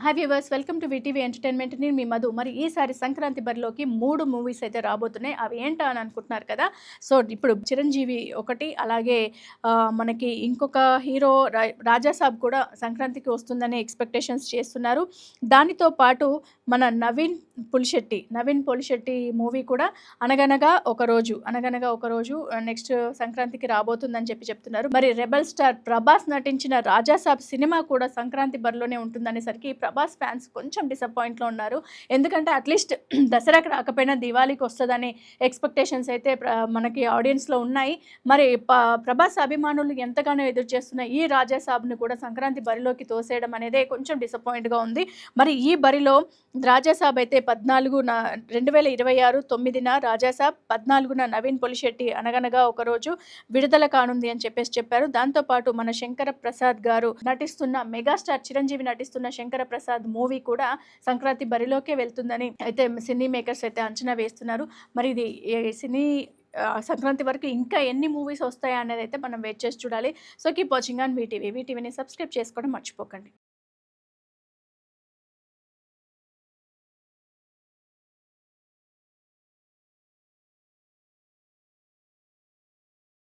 hi viewers welcome to VTV entertainment నేను మీ మధు. మరి ఈసారి సంక్రాంతి బరిలోకి మూడు మూవీస్ అయితే రాబోతున్నాయి. అవి ఏంటా అని అనుకుంటున్నారు కదా? సో ఇప్పుడు చిరంజీవి ఒకటి అలాగే మనకి ఇంకొక హీరో రా- రాజాసాబ్ కూడా సంక్రాంతికి వస్తుందనే ఎక్స్పెక్టేషన్స్ చేస్తున్నారు. దానితో పాటు మన నవీన్ పులిశెట్టి నవీన్ పులిశెట్టి మూవీ కూడా అనగనగా ఒక రోజు అనగనగా ఒక రోజు నెక్స్ట్ సంక్రాంతికి రాబోతుందని చెప్పి చెప్తున్నారు. మరి రెబల్ స్టార్ ప్రభాస్ నటించిన రాజాసాబ్ సినిమా కూడా సంక్రాంతి బరిలోనే ఉంటుందనేసరికి ప్రభాస్ ఫ్యాన్స్ కొంచెం డిసప్పాయింట్లో ఉన్నారు. ఎందుకంటే అట్లీస్ట్ దసరాకి రాకపోయినా దివాళీకి వస్తుందనే ఎక్స్పెక్టేషన్స్ అయితే మనకి ఆడియన్స్లో ఉన్నాయి. మరి ప్రభాస్ అభిమానులు ఎంతగానో ఎదురు చేస్తున్న ఈ రాజాసాబ్ని కూడా సంక్రాంతి బరిలోకి తోసేయడం అనేదే కొంచెం డిసప్పాయింట్గా ఉంది. మరి ఈ బరిలో రాజాసాబ్ అయితే పద్నాలుగున రెండు వేల ఇరవై ఆరు తొమ్మిదిన రాజాసాబ్ పద్నాలుగున నవీన్ పొలిశెట్టి అనగనగా ఒకరోజు విడుదల కానుంది అని చెప్పేసి చెప్పారు. దాంతోపాటు మన శంకర ప్రసాద్ గారు నటిస్తున్న మెగాస్టార్ చిరంజీవి నటిస్తున్న శంకర ప్రసాద్ మూవీ కూడా సంక్రాంతి బరిలోకే వెళ్తుందని అయితే సినీ మేకర్స్ అయితే అంచనా వేస్తున్నారు. మరి ఇది ఏ సినీ సంక్రాంతి వరకు ఇంకా ఎన్ని మూవీస్ వస్తాయా అనేది అయితే మనం వెయిట్ చేసి చూడాలి. So keep watching on VTV వీటీవీని subscribe చేసుకోవడం మర్చిపోకండి.